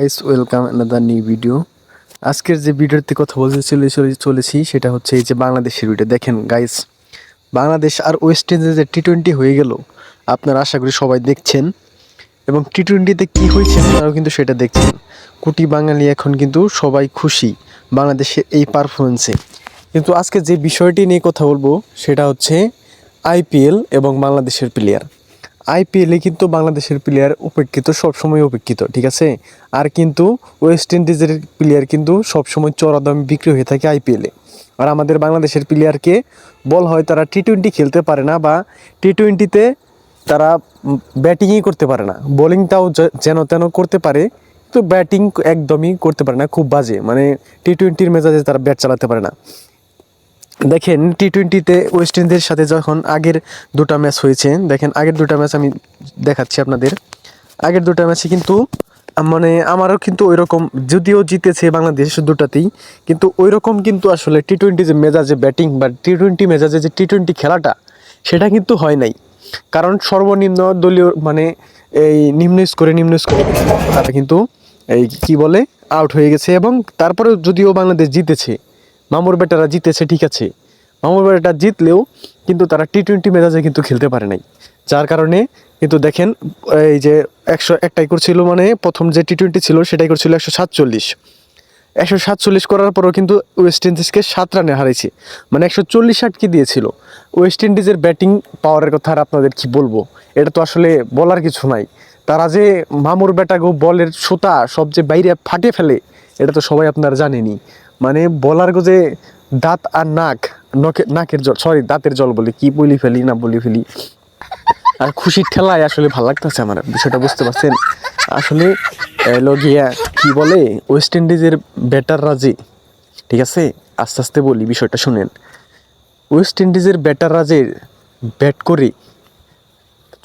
Guys welcome another new video আজকের যে ভিডিওতে কথা বলতে চলে- চলেছি, সেটা হচ্ছে এই যে বাংলাদেশের ভিডিও দেখেন গাইস বাংলাদেশ আর ওয়েস্ট ইন্ডিজের যে টি টোয়েন্টি হয়ে গেল। আপনারা আশা করি সবাই দেখছেন। এবং টি টোয়েন্টিতে কী হয়েছে আপনারাও কিন্তু সেটা দেখছেন। কোটি বাঙালি এখন কিন্তু সবাই খুশি বাংলাদেশের এই পারফরমেন্সে কিন্তু আজকে যে বিষয়টি নিয়ে কথা বলব, সেটা হচ্ছে আইপিএল এবং বাংলাদেশের প্লেয়ার আইপিএলে কিন্তু বাংলাদেশের প্লেয়ার উপেক্ষিত সবসময় উপেক্ষিত, ঠিক আছে? আর কিন্তু ওয়েস্ট ইন্ডিজের প্লেয়ার কিন্তু সবসময় চড়া দামে বিক্রি হয়ে থাকে আইপিএলে আর আমাদের বাংলাদেশের প্লেয়ারকে বল হয় তারা টি টোয়েন্টি খেলতে পারে না বা টি টোয়েন্টিতে তারা ব্যাটিংই করতে পারে না। বোলিংটাও যেন তেন করতে পারে তো ব্যাটিং একদমই করতে পারে না, খুব বাজে। মানে টি টোয়েন্টির মেজাজে তারা ব্যাট চালাতে পারে না। দেখেন টি টোয়েন্টিতে ওয়েস্ট ইন্ডিজের সাথে যখন আগের দুটা ম্যাচ হয়েছে, দেখেন আগের দুটো ম্যাচ আমি দেখাচ্ছি আপনাদের। আগের দুটা ম্যাচে কিন্তু মানে আমারও কিন্তু ওই রকম যদিও জিতেছে বাংলাদেশ দুটাতেই, কিন্তু ওই রকম কিন্তু আসলে টি টোয়েন্টি যে মেজাজে ব্যাটিং বা টি টোয়েন্টি মেজাজে যে টি টোয়েন্টি খেলাটা, সেটা কিন্তু হয় নাই। কারণ সর্বনিম্ন দলীয় মানে এই নিম্ন স্কোরে নিম্ন স্কোরে তারা কিন্তু এই কি বলে আউট হয়ে গেছে এবং তারপরে যদিও বাংলাদেশ জিতেছে মামুর বেটারা জিতেছে, ঠিক আছে। মামুর বেটারা জিতলেও কিন্তু তারা টি টোয়েন্টি মেজাজে কিন্তু খেলতে পারে নাই। যার কারণে কিন্তু দেখেন, এই যে একশো একটাই করছিল মানে প্রথম যে টি টোয়েন্টি ছিল সেটাই করছিল একশো সাতচল্লিশ। একশো সাতচল্লিশ করার পরও কিন্তু ওয়েস্ট ইন্ডিজকে সাত রানে হারিয়েছে মানে একশো চল্লিশ আটকে দিয়েছিল? ওয়েস্ট ইন্ডিজের ব্যাটিং পাওয়ারের কথা আর আপনাদের কি বলব? এটা তো আসলে বলার কিছু নাই। তারা যে মামুর ব্যাটাগো বলের সুতা সব যে বাইরে ফাটে ফেলে, এটা তো সবাই আপনারা জানেনি মানে বলার যে দাঁত আর নাক, নখে নাকের জল সরি দাঁতের জল বলি, কি বলি ফেলি, না বলি ফেলি। আর খুশির ঠেলায় আসলে ভালো লাগতেছে আমার, বিষয়টা বুঝতে পারছেন? আসলে এলো গিয়া কি বলে ওয়েস্ট ইন্ডিজের ব্যাটাররা যে ঠিক আছে? আস্তে আস্তে বলি, বিষয়টা শুনেন। ওয়েস্ট ইন্ডিজের ব্যাটাররা যে ব্যাট করে,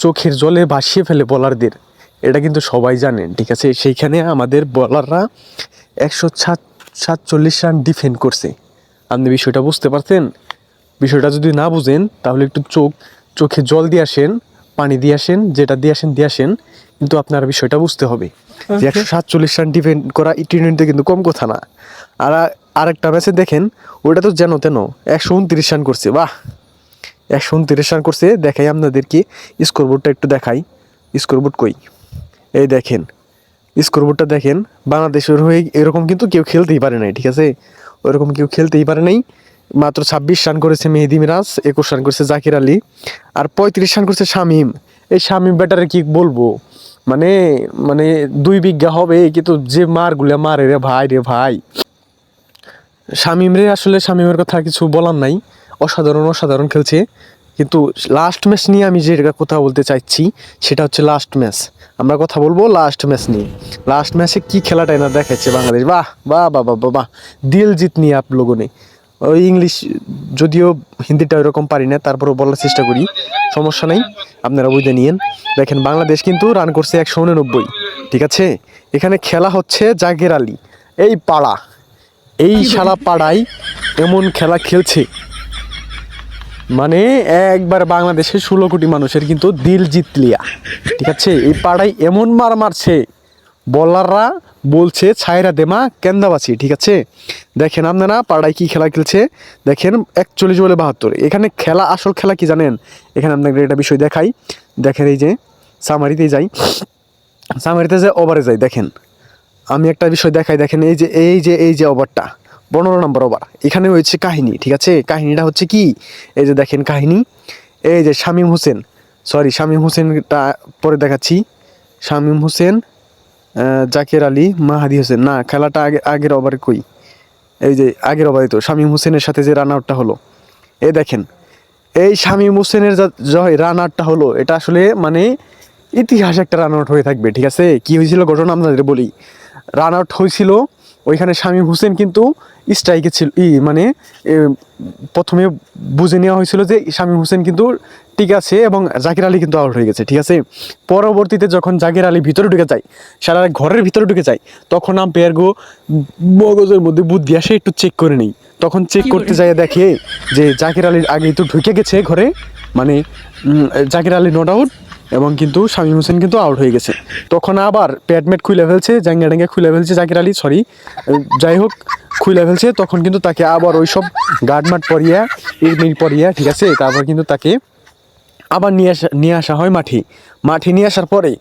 চোখের জলে ভাসিয়ে ফেলে বলারদের এটা কিন্তু সবাই জানেন, ঠিক আছে? সেইখানে আমাদের বলাররা একশো সাত সাতচল্লিশ রান ডিফেন্ড করছে। আপনি বিষয়টা বুঝতে পারছেন? বিষয়টা যদি না বুঝেন তাহলে একটু চোখ চোখে জল দিয়ে আসেন পানি দিয়ে আসেন যেটা দিয়ে আসেন দিয়ে আসেন কিন্তু আপনার বিষয়টা বুঝতে হবে। যে একশো সাতচল্লিশ রান ডিফেন্ড করা টি টোয়েন্টিতে কিন্তু কম কথা না। আর আরেকটা ম্যাচে দেখেন ওটা তো যেন তেন একশো উনত্রিশ রান করছে বাহ! একশো উনত্রিশ রান করছে দেখাই আপনাদেরকে স্কোরবোর্ডটা একটু দেখাই। স্কোরবোর্ড কই? এই দেখেন স্কোরবোর্ডটা দেখেন, বাংলাদেশের হয়ে এরকম কিন্তু কেউ খেলতেই পারে নাই, ঠিক আছে? ওরকম কেউ খেলতেই পারে নাই। মাত্র ছাব্বিশ রান করেছে মেহেদি মিরাজ, একুশ রান করেছে জাকির আলী, আর পঁয়ত্রিশ রান করেছে শামিম। এই শামিম ব্যাটারে কি বলব? মানে মানে দুই বিঘা হবে, কিন্তু যে মারগুলা মারে রে ভাই রে ভাই। শামিম রে আসলে শামিমের কথা কিছু বলার নাই। অসাধারণ অসাধারণ খেলছে। কিন্তু লাস্ট ম্যাচ নিয়ে আমি যেটা কথা বলতে চাইছি সেটা হচ্ছে লাস্ট ম্যাচ আমরা কথা বলব লাস্ট ম্যাচ নিয়ে। লাস্ট ম্যাচে কি খেলাটাই না দেখাচ্ছে বাংলাদেশ? বাহ বাহ বাহ বাহ বাহ দিল জিত নিয়ে আপ লোগনে ওই ইংলিশ যদিও হিন্দিটা ওইরকম পারি না তারপরেও বলার চেষ্টা করি। সমস্যা নেই আপনারা বুঝে নিয়েন। দেখেন বাংলাদেশ কিন্তু রান করছে একশো উননব্বই ঠিক আছে? এখানে খেলা হচ্ছে জাগের আলী। এই পাড়া এই শালা পাড়ায় এমন খেলা খেলছে। মানে একবার বাংলাদেশের ষোলো কোটি মানুষের কিন্তু দিল জিতলিয়া ঠিক আছে? এই পাড়ায় এমন মার মারছে। বলাররা বলছে ছায়রা দেমা কেন্দাবাসি। ঠিক আছে? দেখেন আপনারা পাড়ায় কি খেলা খেলছে? দেখেন, একচল্লিশ বলে বাহাত্তর। এখানে খেলা, আসল খেলা কি জানেন? এখানে আপনাকে একটা বিষয় দেখাই। দেখেন এই যে সামারিতে যাই। সামারিতে যে ওভারে যাই, দেখেন। আমি একটা বিষয় দেখাই, দেখেন এই যে এই যে এই যে ওভারটা পনেরো নম্বর ওভার। এখানে হয়েছে কাহিনী, ঠিক আছে? কাহিনীটা হচ্ছে কি? এই যে দেখেন কাহিনী। এই যে শামীম হোসেন সরি শামীম হোসেনটা পরে দেখাচ্ছি। শামীম হোসেন জাকির আলী, মাহাদি হোসেন। না, খেলাটা আগে, আগের ওভারে কই? এই যে আগের ওভারে তো শামীম হোসেনের সাথে যে রান আউটটা হলো। এই দেখেন, এই শামীম হোসেনের জয় রান আউটটা হলো, এটা আসলে মানে ইতিহাস একটা রান আউট হয়ে থাকবে, ঠিক আছে? কি হয়েছিল ঘটনা আপনাদের বলি। রান আউট হয়েছিল ওইখানে শামীম হোসেন কিন্তু স্ট্রাইকে ছিল ই মানে প্রথমে বুঝে নেওয়া হয়েছিল যে শামীম হোসেন কিন্তু ঠিক আছে এবং জাকির আলী কিন্তু আউট হয়ে গেছে ঠিক আছে? পরবর্তীতে যখন জাকির আলী ভিতরে ঢুকে যায় সারা ঘরের ভিতরে ঢুকে যায় তখন আম্পায়ার গো মগজের মধ্যে বুদ্ধি আসে একটু চেক করে নেই। তখন চেক করতে যায় দেখে যে জাকির আলীর আগেই তো ঢুকে গেছে ঘরে মানে জাকির আলী নো ডাউট এবং কিন্তু শামীম হোসেন কিন্তু আউট হয়ে গেছে। তখন আবার প্যাডমেট খুলে ফেলছে জাঙ্গা ডাঙ্গা খুলে ফেলছে জাকির আলী সরি যাই হোক, খুলে ফেলছে, তখন কিন্তু তাকে আবার ওই সব গার্ডমাট পরিয়া ইরমিল পরিয়া, ঠিক আছে, তারপর কিন্তু তাকে আবার নিয়ে আসা নিয়ে আসা হয় মাঠে। মাঠে নিয়ে আসার পরে,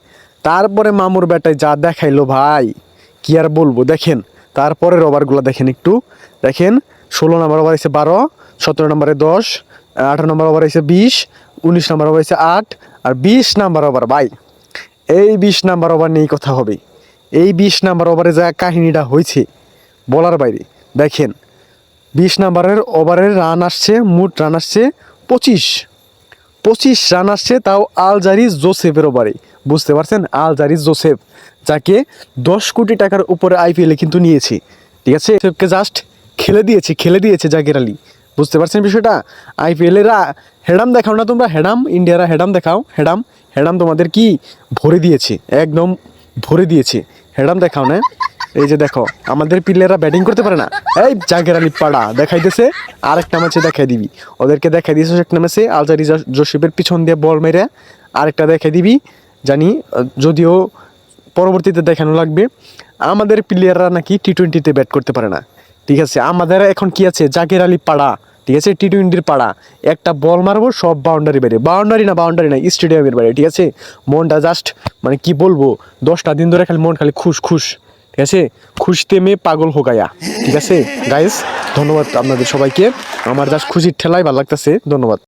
তারপরে মামুর বেটায় যা দেখাইলো ভাই, কি আর বলব, দেখেন, তারপরে রবারগুলো দেখেন একটু। দেখেন, ষোলো নম্বর ওভার এসে বারো, সতেরো নম্বরে দশ, আঠারো নম্বর ওভার এসে বিশ, উনিশ নম্বর ওভার এসে আট আর বিশ নাম্বার ওভার, ভাই, এই বিশ নাম্বার ওভার নিয়েই কথা হবে। এই বিশ নাম্বার ওভারে যা কাহিনীটা হয়েছে বলার বাইরে, দেখেন, বিশ নাম্বারের ওভারের রান আসছে, মোট রান আসছে পঁচিশ। পঁচিশ রান আসছে তাও আলজারি জোসেফের ওভারে, বুঝতে পারছেন? আলজারি জোসেফ, যাকে দশ কোটি টাকার উপরে আইপিএলে কিন্তু নিয়েছে, ঠিক আছে? জাস্ট খেলে দিয়েছে খেলে দিয়েছে জাকির আলী। বুঝতে পারছেন বিষয়টা? আইপিএলেরা হেডাম দেখাও না তোমরা, হেডাম, ইন্ডিয়ারা হেডাম দেখাও, হেডাম হেডাম তোমাদের কি ভরে দিয়েছে? একদম ভরে দিয়েছে। হেডাম দেখাও না। এই যে দেখো, আমাদের প্লেয়াররা ব্যাটিং করতে পারে না। এই জাগের আলী পাড়া, দেখাইতেছে, আরেকটা ম্যাচে দেখাই দিবি। ওদেরকে দেখাই দিয়েছে একটা ম্যাচে, আলজারি জোসেফের পিছন দিয়ে বল মেরে আরেকটা দেখাই দিবি। জানি, যদিও পরবর্তীতে দেখানো লাগবে। আমাদের প্লেয়াররা নাকি টি টোয়েন্টিতে ব্যাট করতে পারে না। ঠিক আছে, আমাদের এখন কি আছে? জাকির আলী পাড়া, ঠিক আছে? টি টোয়েন্টির পাড়া। একটা বল মারবো, সব বাউন্ডারি বাইরে বাউন্ডারি না বাউন্ডারি না স্টেডিয়ামের বাইরে, ঠিক আছে? মনটা জাস্ট মানে কি বলব? দশটা দিন ধরে খালি মন খালি খুশ খুশ, ঠিক আছে? খুশিতে মেয়ে পাগল হোকায়া ঠিক আছে? গাইস ধন্যবাদ আপনাদের সবাইকে। আমার জাস্ট খুশির ঠেলাই ভালো লাগতেছে। ধন্যবাদ।